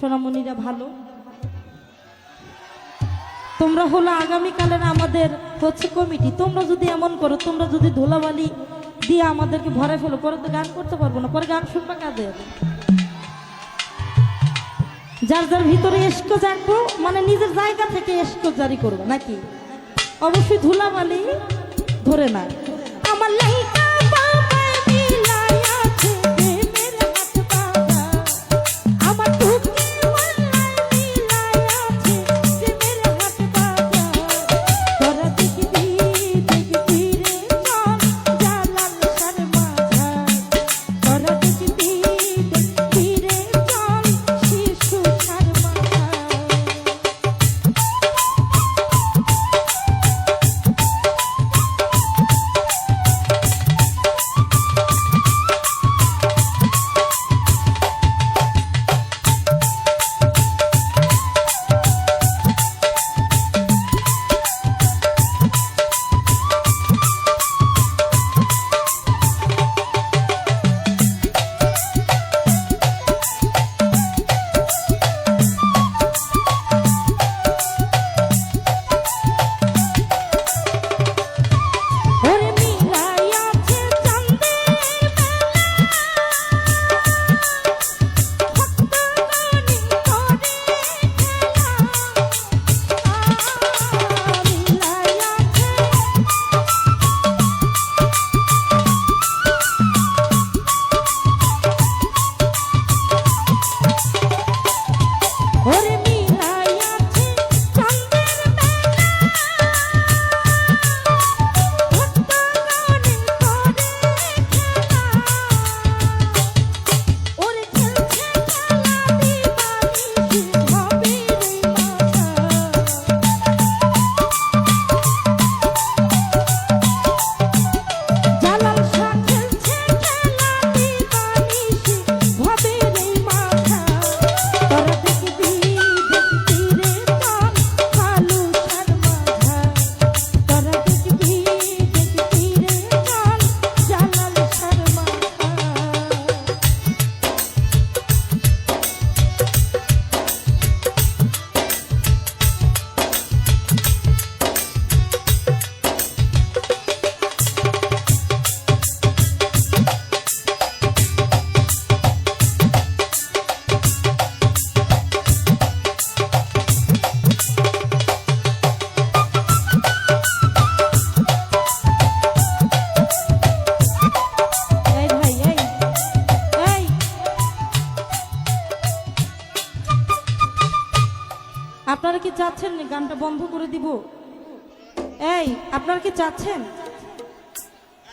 সোনামণিরা ভালো। তোমরা হলো আগামীকালের আমাদের হচ্ছে কমিটি। তোমরা যদি এমন করো, তোমরা যদি ধুলাবালি দিয়ে আমাদেরকে ভরে ফেলো, পরে তো গান করতে পারব না, পরে গান শুনবা কাদের? যার যার ভিতরে এসকো জাগবো মানে নিজের জায়গা থেকে এসকো জারি করব, নাকি? অবশ্যই ধুলাবালি ধরে না। আপনারা কি চাচ্ছেন গানটা বন্ধ করে দিব? এই, আপনারা কি চাচ্ছেন?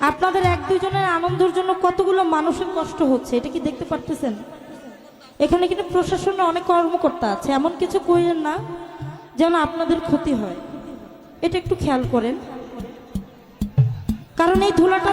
আপনাদের এক দুজনের আনন্দের জন্য কতগুলো মানুষের কষ্ট হচ্ছে, এটা কি দেখতে পারতেছেন? এখানে কিন্তু প্রশাসনে অনেক কর্মকর্তা আছে, এমন কিছু করেন না যেন আপনাদের ক্ষতি হয়। এটা একটু খেয়াল করেন। কারণ এই ধুলাটা